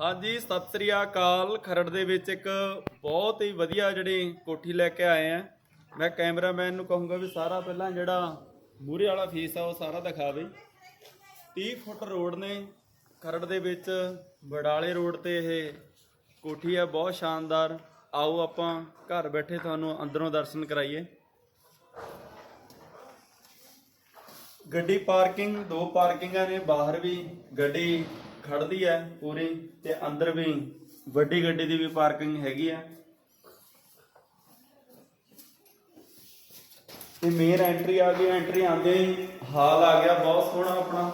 ਹਾਂਜੀ, ਸਤਿ ਸ੍ਰੀ ਅਕਾਲ। ਖਰੜ ਦੇ ਵਿੱਚ ਇੱਕ ਬਹੁਤ ਹੀ ਵਧੀਆ ਜਿਹੜੀ ਕੋਠੀ ਲੈ ਕੇ ਆਏ ਆ। ਮੈਂ ਕੈਮਰਾਮੈਨ ਨੂੰ ਕਹੂੰਗਾ ਵੀ ਸਾਰਾ ਪਹਿਲਾਂ ਜਿਹੜਾ ਮੂਰੇ ਵਾਲਾ ਫੀਸ ਆ, ਉਹ ਸਾਰਾ ਦਿਖਾਵੇ 30 ਫੁੱਟ ਰੋਡ ਨੇ ਖਰੜ ਦੇ ਵਿੱਚ ਬਡਾਲੇ ਰੋਡ ਤੇ ਇਹ ਕੋਠੀ ਹੈ ਬਹੁਤ ਸ਼ਾਨਦਾਰ। ਆਓ ਆਪਾਂ ਘਰ ਬੈਠੇ ਤੁਹਾਨੂੰ ਅੰਦਰੋਂ ਦਰਸ਼ਨ ਕਰਾਈਏ। ਗੱਡੀ ਪਾਰਕਿੰਗ, ਦੋ ਪਾਰਕਿੰਗਾਂ ਨੇ, ਬਾਹਰ ਵੀ ਗੱਡੀ ਖੜਦੀ ਹੈ ਪੂਰੀ ਤੇ ਅੰਦਰ ਵੀ ਵੱਡੀ ਗੱਡੀ ਦੀ ਵੀ ਪਾਰਕਿੰਗ ਹੈਗੀ ਆ। ਤੇ ਮੇਨ ਐਂਟਰੀ ਆ ਗਈ ਐਂਟਰੀ ਆਉਂਦੇ ਹੀ ਹਾਲ ਆ ਗਿਆ, ਬਹੁਤ ਸੋਹਣਾ ਆਪਣਾ।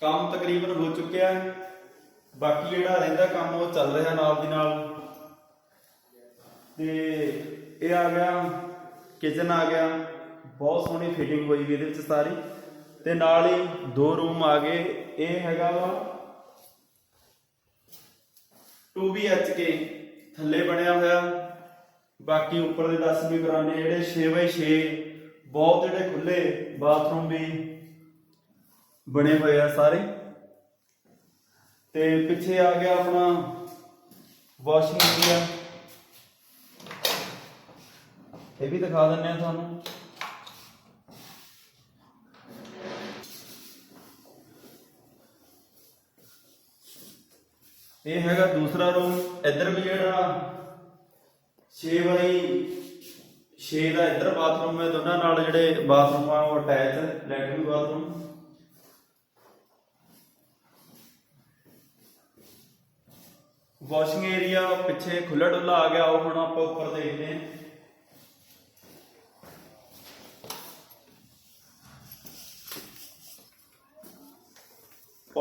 ਕੰਮ ਤਕਰੀਬਨ ਹੋ ਚੁੱਕਿਆ ਹੈ। ਬਾਕੀ ਜਿਹੜਾ ਰਹਿੰਦਾ ਕੰਮ ਉਹ ਚੱਲ ਰਿਹਾ ਨਾਲ ਦੀ ਨਾਲ। ਤੇ ਇਹ ਆ ਗਿਆ ਕਿਚਨ ਆ ਗਿਆ। ਬਹੁਤ ਸੋਹਣੀ ਫਿਟਿੰਗ ਹੋਈ ਵੀ ਇਹਦੇ ਵਿੱਚ ਸਾਰੀ। ਤੇ ਨਾਲ ਹੀ ਦੋ ਰੂਮ ਆ ਗਏ। ਇਹ ਹੈਗਾ ਵਾ 2 BHK ਥੱਲੇ ਬਣਿਆ ਹੋਇਆ। ਬਾਕੀ ਉੱਪਰ ਦੇ 10 ਵੀ ਕਰਾਣੇ ਜਿਹੜੇ 6x6 ਬਹੁਤ ਜਿਹੜੇ ਖੁੱਲੇ ਬਾਥਰੂਮ ਵੀ ਬਣੇ ਹੋਏ ਆ ਸਾਰੇ। ਤੇ ਪਿੱਛੇ ਆ ਗਿਆ ਆਪਣਾ ਵਾਸ਼ਿੰਗ ਏਰੀਆ ਇਹ ਵੀ ਦਿਖਾ ਦਿੰਨੇ ਆ ਤੁਹਾਨੂੰ। ਇਹ ਹੈਗਾ ਦੂਸਰਾ ਰੂਮ ਇੱਧਰ ਵੀ ਜਿਹੜਾ 6 ਬਾਈ 6 ਦਾ ਇੱਧਰ ਬਾਥਰੂਮ ਹੈ, ਦੋਨਾਂ ਨਾਲ ਜਿਹੜੇ ਬਾਥਰੂਮ ਆ, ਉਹ attach latrine bathroom washing area ਪਿੱਛੇ ਖੁੱਲਾ ਡੁੱਲਾ ਆ ਗਿਆ, ਉਹ ਹੁਣ ਆਪਾਂ ਉੱਪਰ ਦੇਖਦੇ ਹਾਂ।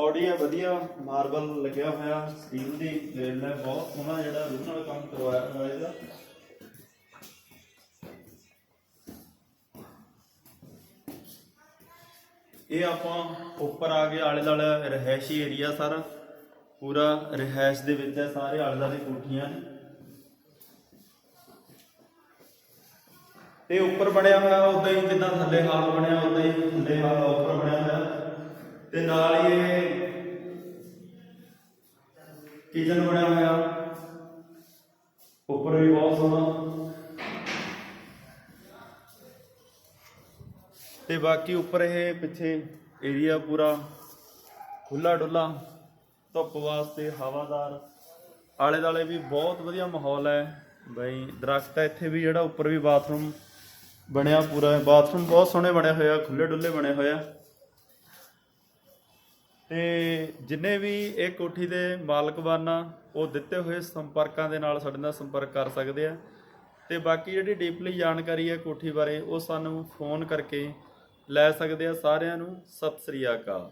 ਬੋਡੀ ਹੈ ਵਧੀਆ ਮਾਰਬਲ ਲੱਗਿਆ ਹੋਇਆ ਸਟੀਲ ਦੀ ਗ੍ਰਿਲ ਹੈ ਬਹੁਤ ਸੋਹਣਾ ਜਿਹੜਾ ਰੂਹ ਨਾਲ ਕੰਮ ਕਰਵਾਇਆ ਹੋਇਆ ਇਹਦਾ। ਇਹ ਆਪਾਂ ਉੱਪਰ ਆ ਗਏ ਆਲੇ ਦਾਲੇ ਰਹਿائشੀ ਏਰੀਆ ਸਰ, ਪੂਰਾ ਰਹਿائش ਦੇ ਵਿੱਚ ਹੈ ਸਾਰੇ ਆਲੇ ਦਾਲੇ ਕੋਠੀਆਂ। ਨੇ ਤੇ ਉੱਪਰ ਬਣਿਆ ਹੋਇਆ ਉਦਾਂ ਹੀ ਜਿੱਦਾਂ ਥੱਲੇ ਹਾਲ ਬਣਿਆ ਉਦਾਂ ਹੀ ਥੱਲੇ ਹਾਲ ਉੱਪਰ ਬਣਿਆ ਹੋਇਆ। ਤੇ ਨਾਲ ਹੀ ਇਹ ਕਿਚਨ ਬਣਿਆ ਹੋਇਆ। ਉੱਪਰ ਵੀ ਬਹੁਤ ਸੋਹਣਾ। ਤੇ ਬਾਕੀ ਉੱਪਰ ਇਹ ਪਿੱਛੇ ਏਰੀਆ ਪੂਰਾ ਖੁੱਲਾ ਡੁੱਲਾ ਧੁੱਪ ਵਾਸਤੇ ਹਵਾਦਾਰ। ਆਲੇ ਦਾਲੇ ਵੀ ਬਹੁਤ ਵਧੀਆ ਮਾਹੌਲ ਹੈ। ਬਈ ਦਰਖਤ ਹੈ, ਇੱਥੇ ਵੀ ਜਿਹੜਾ ਉੱਪਰ ਵੀ ਬਾਥਰੂਮ ਬਣਿਆ ਪੂਰਾ ਬਾਥਰੂਮ ਬਹੁਤ ਸੋਹਣੇ ਬਣਿਆ ਹੋਇਆ ਆ ਖੁੱਲੇ ਡੁੱਲੇ ਬਣੇ ਹੋਏ ਤੇ ਜਿੰਨੇ ਵੀ ਇਹ ਕੋਠੀ ਦੇ ਮਾਲਕਵਾਨਾ ਉਹ ਦਿੱਤੇ ਹੋਏ ਸੰਪਰਕਾਂ ਦੇ ਨਾਲ ਸਾਡੇ ਨਾਲ ਸੰਪਰਕ ਕਰ ਸਕਦੇ ਆ। ਤੇ ਬਾਕੀ ਜਿਹੜੀ ਡੀਪਲੀ ਜਾਣਕਾਰੀ ਹੈ ਕੋਠੀ ਬਾਰੇ, ਉਹ ਸਾਨੂੰ ਫੋਨ ਕਰਕੇ ਲੈ ਸਕਦੇ ਆ ਸਾਰਿਆਂ ਨੂੰ। ਸਤਿ ਸ੍ਰੀ ਅਕਾਲ।